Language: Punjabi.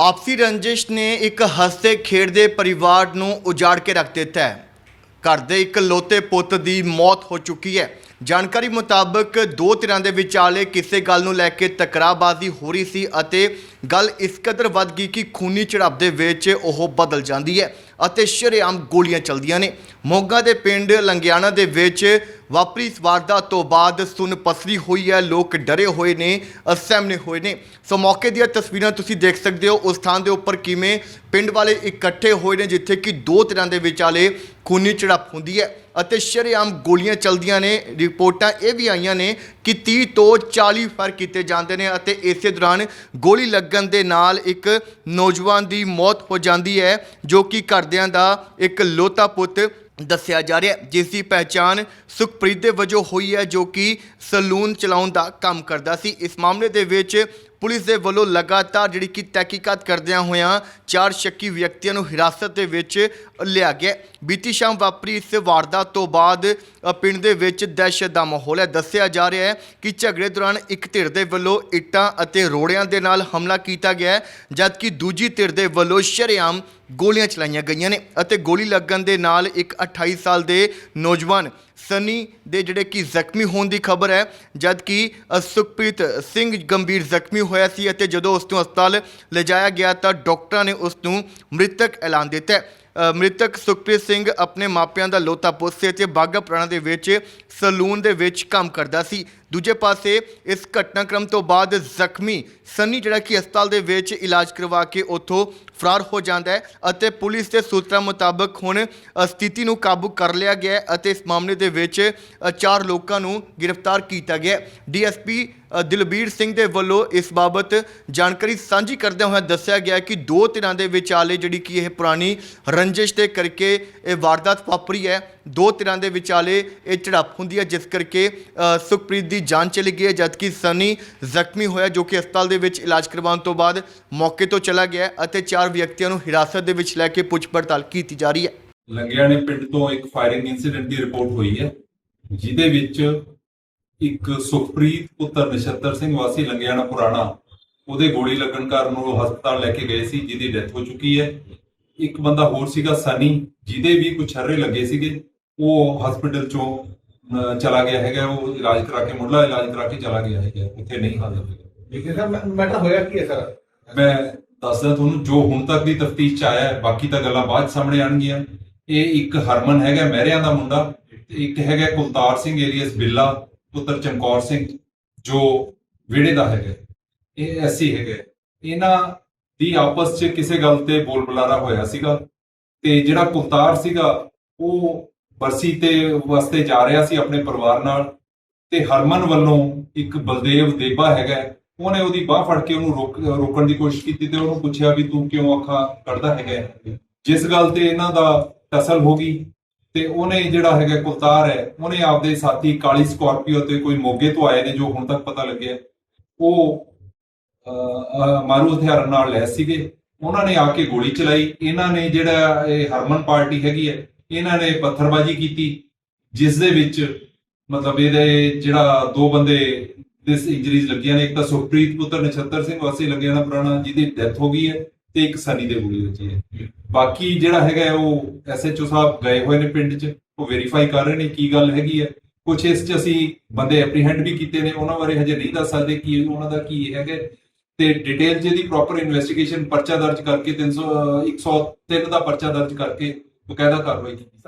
ਆਪਸੀ ਰੰਜਿਸ਼ ਨੇ ਇੱਕ ਹੱਸਦੇ ਖੇਡਦੇ ਪਰਿਵਾਰ ਨੂੰ ਉਜਾੜ ਕੇ ਰੱਖ ਦਿੱਤਾ ਹੈ। ਘਰ ਦੇ ਇੱਕ ਲੋਤੇ ਪੁੱਤ ਦੀ ਮੌਤ ਹੋ ਚੁੱਕੀ ਹੈ। ਜਾਣਕਾਰੀ ਮੁਤਾਬਕ ਦੋ ਧਿਰਾਂ ਦੇ ਵਿਚਾਲੇ ਕਿਸੇ ਗੱਲ ਨੂੰ ਲੈ ਕੇ ਤਕਰਾਰਬਾਜ਼ੀ ਹੋ ਰਹੀ ਸੀ ਅਤੇ ਗੱਲ ਇਸ ਕਦਰ ਵੱਧ ਗਈ ਕਿ ਖੂਨੀ ਝੜਪ ਦੇ ਵਿੱਚ ਉਹ ਬਦਲ ਜਾਂਦੀ ਹੈ। ਅਤੇ ਸ਼ਰੇਆਮ ਗੋਲੀਆਂ ਚੱਲਦੀਆਂ ਨੇ। ਮੋਗਾ ਦੇ ਪਿੰਡ ਲੰਗਿਆਣਾ ਦੇ ਵਿੱਚ ਵਾਪਰੀ ਇਸ ਵਾਰਦਾਤ ਤੋਂ ਬਾਅਦ ਸੁਨ ਪਸਰੀ ਹੋਈ ਹੈ। ਲੋਕ ਡਰੇ ਹੋਏ ਨੇ ਅਸਹਿਮਨੇ ਹੋਏ ਨੇ। ਸੋ ਮੌਕੇ ਦੀਆਂ ਤਸਵੀਰਾਂ ਤੁਸੀਂ ਦੇਖ ਸਕਦੇ ਹੋ। ਉਸ ਥਾਂ ਦੇ ਉੱਪਰ ਕਿਵੇਂ ਪਿੰਡ ਵਾਲੇ ਇਕੱਠੇ ਹੋਏ ਨੇ, ਜਿੱਥੇ ਕਿ ਦੋ ਤਰ੍ਹਾਂ ਦੇ ਵਿਚਾਲੇ ਖੂਨੀ ਝੜਪ ਹੁੰਦੀ ਹੈ। ਅਤੇ ਸ਼ਰੇਆਮ ਗੋਲੀਆਂ ਚਲਦੀਆਂ ਨੇ, ਰਿਪੋਰਟਾਂ ਇਹ ਵੀ ਆਈਆਂ ਨੇ ਕਿ 30 ਤੋਂ 40 ਫਰ ਕੀਤੇ ਜਾਂਦੇ ਨੇ ਅਤੇ ਇਸੇ ਦੌਰਾਨ ਗੋਲੀ ਲੱਗਣ ਦੇ ਨਾਲ ਇੱਕ ਨੌਜਵਾਨ ਦੀ ਮੌਤ ਹੋ ਜਾਂਦੀ ਹੈ, ਜੋ ਕਿ ਘਰਦਿਆਂ ਦਾ ਇੱਕ ਲੋਤਾ ਪੁੱਤ ਦੱਸਿਆ ਜਾ ਰਿਹਾ ਜਿਸ ਦੀ ਪਹਿਚਾਣ ਸੁਖਪ੍ਰੀਤ ਦੇ ਵਜੋਂ ਹੋਈ ਹੈ, ਜੋ ਕਿ ਸਲੂਨ ਚਲਾਉਣ ਦਾ ਕੰਮ ਕਰਦਾ ਸੀ। ਇਸ ਮਾਮਲੇ ਦੇ ਵਿੱਚ ਪੁਲਿਸ ਦੇ ਵੱਲੋਂ ਲਗਾਤਾਰ ਜਿਹੜੀ ਕਿ ਤਹਿਕੀਕਾਤ ਕਰਦਿਆਂ ਹੋਇਆਂ ਚਾਰ ਸ਼ੱਕੀ ਵਿਅਕਤੀਆਂ ਨੂੰ ਹਿਰਾਸਤ ਦੇ ਵਿੱਚ ਲਿਆ ਗਿਆ ਬੀਤੀ ਸ਼ਾਮ ਵਾਪਰੀ ਇਸ ਵਾਰਦਾਤ ਤੋਂ ਬਾਅਦ ਪਿੰਡ ਦੇ ਵਿੱਚ ਦਹਿਸ਼ਤ ਦਾ ਮਾਹੌਲ ਹੈ। ਦੱਸਿਆ ਜਾ ਰਿਹਾ ਹੈ ਕਿ ਝਗੜੇ ਦੌਰਾਨ ਇੱਕ ਧਿਰ ਦੇ ਵੱਲੋਂ ਇੱਟਾਂ ਅਤੇ ਰੋੜਿਆਂ ਦੇ ਨਾਲ ਹਮਲਾ ਕੀਤਾ ਗਿਆ ਜਦਕਿ ਦੂਜੀ ਧਿਰ ਦੇ ਵੱਲੋਂ ਸ਼ਰੇਆਮ ਗੋਲੀਆਂ ਚਲਾਈਆਂ ਗਈਆਂ ਨੇ ਅਤੇ ਗੋਲੀ ਲੱਗਣ ਦੇ ਨਾਲ ਇੱਕ 28 ਸਾਲ ਦੇ ਨੌਜਵਾਨ ਸਨੀ ਦੇ ਜਿਹੜੇ ਕਿ ਜ਼ਖਮੀ ਹੋਣ ਦੀ ਖਬਰ ਹੈ ਜਦਕਿ ਅ, ਸੁਖਪ੍ਰੀਤ ਸਿੰਘ ਗੰਭੀਰ ਜ਼ਖਮੀ ਹੋਇਆ ਸੀ ਅਤੇ ਜਦੋਂ ਉਸ ਨੂੰ ਹਸਪਤਾਲ ਲਿਜਾਇਆ ਗਿਆ ਤਾਂ ਡਾਕਟਰਾਂ ਨੇ ਉਸ ਨੂੰ ਮ੍ਰਿਤਕ ਐਲਾਨ ਦਿੱਤਾ ਮ੍ਰਿਤਕ ਸੁਖਪ੍ਰੀਤ ਸਿੰਘ ਆਪਣੇ ਮਾਪਿਆਂ ਦਾ ਲੋਤਾ ਪੁੱਤ ਸੀ ਅਤੇ ਬਾਗਾ ਪੁਰਾਣਾ ਦੇ ਵਿੱਚ ਸਲੂਨ ਦੇ ਵਿੱਚ ਕੰਮ ਕਰਦਾ ਸੀ। ਦੂਜੇ ਪਾਸੇ ਇਸ ਘਟਨਾਕ੍ਰਮ ਤੋਂ ਬਾਅਦ ਜ਼ਖਮੀ ਸੰਨੀ ਜਿਹੜਾ ਕਿ ਹਸਪਤਾਲ ਦੇ ਵਿੱਚ ਇਲਾਜ ਕਰਵਾ ਕੇ ਉੱਥੋਂ ਫਰਾਰ ਹੋ ਜਾਂਦਾ ਹੈ ਅਤੇ ਪੁਲਿਸ ਦੇ ਸੂਤਰਾਂ ਮੁਤਾਬਕ ਹੁਣ ਸਥਿਤੀ ਨੂੰ ਕਾਬੂ ਕਰ ਲਿਆ ਗਿਆ ਹੈ ਅਤੇ ਇਸ ਮਾਮਲੇ ਦੇ ਵਿੱਚ ਚਾਰ ਲੋਕਾਂ ਨੂੰ ਗ੍ਰਿਫਤਾਰ ਕੀਤਾ ਗਿਆ ਡੀਐਸਪੀ ਦਿਲਬੀਰ ਸਿੰਘ ਦੇ ਵੱਲੋਂ ਇਸ ਬਾਬਤ ਜਾਣਕਾਰੀ ਸਾਂਝੀ ਕਰਦਿਆਂ ਹੋਇਆ ਦੱਸਿਆ ਗਿਆ ਕਿ ਦੋ ਧਿਰਾਂ ਦੇ ਵਿਚਾਲੇ ਜਿਹੜੀ ਕਿ ਇਹ ਪੁਰਾਣੀ ਰੰਜਿਸ਼ ਦੇ ਕਰਕੇ ਇਹ ਵਾਰਦਾਤ ਵਾਪਰੀ ਹੈ। ਦੋ ਧਿਰਾਂ ਦੇ ਵਿਚਾਲੇ ਇਹ ਝੜਪ ਹੁੰਦੀ ਹੈ, ਜਿਸ ਕਰਕੇ ਸੁਖਪ੍ਰੀਤ ਦੀ ਜਾਨ ਚਲੀ ਗਈ ਹੈ, ਜਦਕਿ ਸਨੀ ਜ਼ਖਮੀ ਹੋਇਆ, ਜੋ ਕਿ ਹਸਪਤਾਲ ਦੇ ਵਿੱਚ ਇਲਾਜ ਕਰਵਾਉਣ ਤੋਂ ਬਾਅਦ ਮੌਕੇ ਤੋਂ ਚਲਾ ਗਿਆ ਅਤੇ ਚਾਰ ਵਿਅਕਤੀਆਂ ਨੂੰ ਹਿਰਾਸਤ ਦੇ ਵਿੱਚ ਲੈ ਕੇ ਪੁੱਛ ਪੜਤਾਲ ਕੀਤੀ ਜਾ ਰਹੀ ਹੈ। ਲੰਗਿਆਣੇ ਪਿੰਡ ਤੋਂ ਇੱਕ ਫਾਇਰਿੰਗ ਇਨਸੀਡੈਂਟ ਦੀ ਰਿਪੋਰਟ ਹੋਈ ਹੈ, ਜਿਹਦੇ ਵਿੱਚ ਇੱਕ ਸੁਖਪ੍ਰੀਤ ਪੁੱਤਰ ਨਛੱਤਰ ਸਿੰਘ ਵਾਸੀ ਲੰਗਿਆਣਾ ਪੁਰਾਣਾ, ਉਹਦੇ ਗੋਲੀ ਲੱਗਣ ਕਾਰਨ ਉਹ ਹਸਪਤਾਲ ਲੈ ਕੇ ਗਏ ਸੀ, ਜਿਹਦੀ ਡੈਥ ਹੋ ਚੁੱਕੀ ਹੈ। ਇੱਕ ਬੰਦਾ ਹੋਰ ਸੀਗਾ ਸਨੀ ਜਿਹਦੇ ਵੀ ਕੁਝ ਛਰਰੇ ਲੱਗੇ ਸੀਗੇ ਉਹ ਹਸਪੀਟਲ ਚੋਂ ਚਲਾ ਗਿਆ ਹੈਗਾ ਉਹ ਇਲਾਜ ਕਰਾ ਕੇ ਮੁੱਢਲਾ ਇਲਾਜ ਕਰਾ ਕੇ ਚਲਾ ਗਿਆ ਹੈਗਾ ਉੱਥੇ ਨਹੀਂ ਹਾਜ਼ਰ ਹੋਇਆ। ਠੀਕ ਹੈ ਸਰ ਮੈਟਰ ਹੋਇਆ ਕੀ ਹੈ ਸਰ? ਮੈਂ ਦੱਸਦਾ ਤੁਹਾਨੂੰ ਜੋ ਹੁਣ ਤੱਕ ਦੀ ਤਫਤੀਸ਼ ਚ ਆਇਆ ਹੈ ਬਾਕੀ ਤਾਂ ਗੱਲਾਂ ਬਾਅਦ 'ਚ ਸਾਹਮਣੇ ਆਣਗੀਆਂ ਇਹ ਇੱਕ ਹਰਮਨ ਹੈਗਾ ਮਹਿਰਿਆਂ ਦਾ ਮੁੰਡਾ ਤੇ ਇੱਕ ਹੈਗਾ ਕੁਲਤਾਰ ਸਿੰਘ ਏਲੀਅਸ ਬਿੱਲਾ ਪੁੱਤਰ ਚਮਕੌਰ ਸਿੰਘ ਜੋ ਵਿਹੜੇ ਦਾ ਹੈਗਾ ਇਹ ਐਸੀ ਹੈਗਾ। ਇਹਨਾਂ ਦੀ ਆਪਸ 'ਚ ਕਿਸੇ ਗੱਲ ਤੇ ਬੋਲ ਬੁਲਾਰਾ ਹੋਇਆ ਸੀਗਾ ਤੇ ਜਿਹੜਾ ਕੁਲਤਾਰ ਸੀਗਾ, ਉਹ ਬਰਸੀ ਤੇ ਵਾਸਤੇ ਜਾ ਰਿਹਾ ਸੀ ਆਪਣੇ ਪਰਿਵਾਰ ਨਾਲ ਤੇ ਹਰਮਨ ਵੱਲੋਂ ਇੱਕ ਬਲਦੇਵ ਦੇਬਾ ਹੈਗਾ, ਉਹਨੇ ਉਹਦੀ ਬਾਹ ਫੜ ਕੇ ਉਹਨੂੰ ਰੋਕਣ ਦੀ ਕੋਸ਼ਿਸ਼ ਕੀਤੀ ਤੇ ਉਹਨੂੰ ਪੁੱਛਿਆ ਵੀ ਤੂੰ ਕਿਉਂ ਅੱਖਾਂ ਕੱਢਦਾ ਹੈਗਾ ਜਿਸ ਗੱਲ ਤੇ ਇਹਨਾਂ ਦਾ ਟਸਲ ਹੋ ਗਈ ਤੇ ਉਹਨੇ ਜਿਹੜਾ ਹੈਗਾ ਕੁਲਤਾਰ ਹੈ, ਉਹਨੇ ਆਪਦੇ ਸਾਥੀ ਕਾਲੀ ਸਕਾਰਪੀਓ ਤੇ ਕੋਈ ਮੋਗੇ ਤੋਂ ਆਏ ਨੇ ਜੋ ਹੁਣ ਤੱਕ ਪਤਾ ਲੱਗਿਆ, ਉਹ ਮਾਰੂ ਹਥਿਆਰਾਂ ਨਾਲ ਲੈਸ ਸੀਗੇ। ਉਹਨਾਂ ਨੇ ਆ ਕੇ ਗੋਲੀ ਚਲਾਈ। ਇਹਨਾਂ ਨੇ ਜਿਹੜਾ ਇਹ ਹਰਮਨ ਪਾਰਟੀ ਹੈਗੀ ਹੈ, ਇਹਨਾਂ ਨੇ ਪੱਥਰਬਾਜ਼ੀ ਕੀਤੀ, ਜਿਸ ਦੇ ਵਿੱਚ ਮਤਲਬ ਇਹਦੇ ਜਿਹੜਾ ਦੋ ਬੰਦੇ ਦਿਸ ਇੰਜਰੀਜ਼ ਲੱਗੀਆਂ ਨੇ। ਇੱਕ ਤਾਂ ਸੁਖਪ੍ਰੀਤ ਪੁੱਤਰ ਨਛੱਤਰ ਸਿੰਘ ਵਾਸੀ ਲੱਗਿਆ ਨਾ ਪੁਰਾਣਾ, ਜਿਹਦੀ ਡੈਥ ਹੋ ਗਈ ਹੈ ਤੇ ਇੱਕ ਸਨੀ ਦੇ ਗੋਲੀ ਵੱਜੀ ਹੈ। ਬਾਕੀ ਜਿਹੜਾ ਹੈਗਾ ਹੈ, ਉਹ ਐਸਐਚਓ ਸਾਹਿਬ ਗਏ ਹੋਏ ਨੇ ਪਿੰਡ 'ਚ। ਉਹ ਵੈਰੀਫਾਈ ਕਰ ਰਹੇ ਨੇ ਕੀ ਗੱਲ ਹੈਗੀ ਹੈ। ਕੁਝ ਇਸ 'ਚ ਅਸੀਂ ਬੰਦੇ ਐਪਰੀਹੈਂਡ ਵੀ ਕੀਤੇ ਨੇ। ਉਹਨਾਂ ਬਾਰੇ ਹਜੇ ਨਹੀਂ ਦੱਸ ਸਕਦੇ ਕਿ ਉਹਨਾਂ ਦਾ ਕੀ ਹੈਗਾ ਤੇ ਡਿਟੇਲ ਜਿਹਦੀ ਪ੍ਰੋਪਰ ਇਨਵੈਸਟੀਗੇਸ਼ਨ ਪਰਚਾ ਦਰਜ ਕਰਕੇ 300 103 ਦਾ ਪਰਚਾ ਦਰਜ ਕਰਕੇ ਬਕਾਇਦਾ ਕਾਰਵਾਈ ਕੀਤੀ।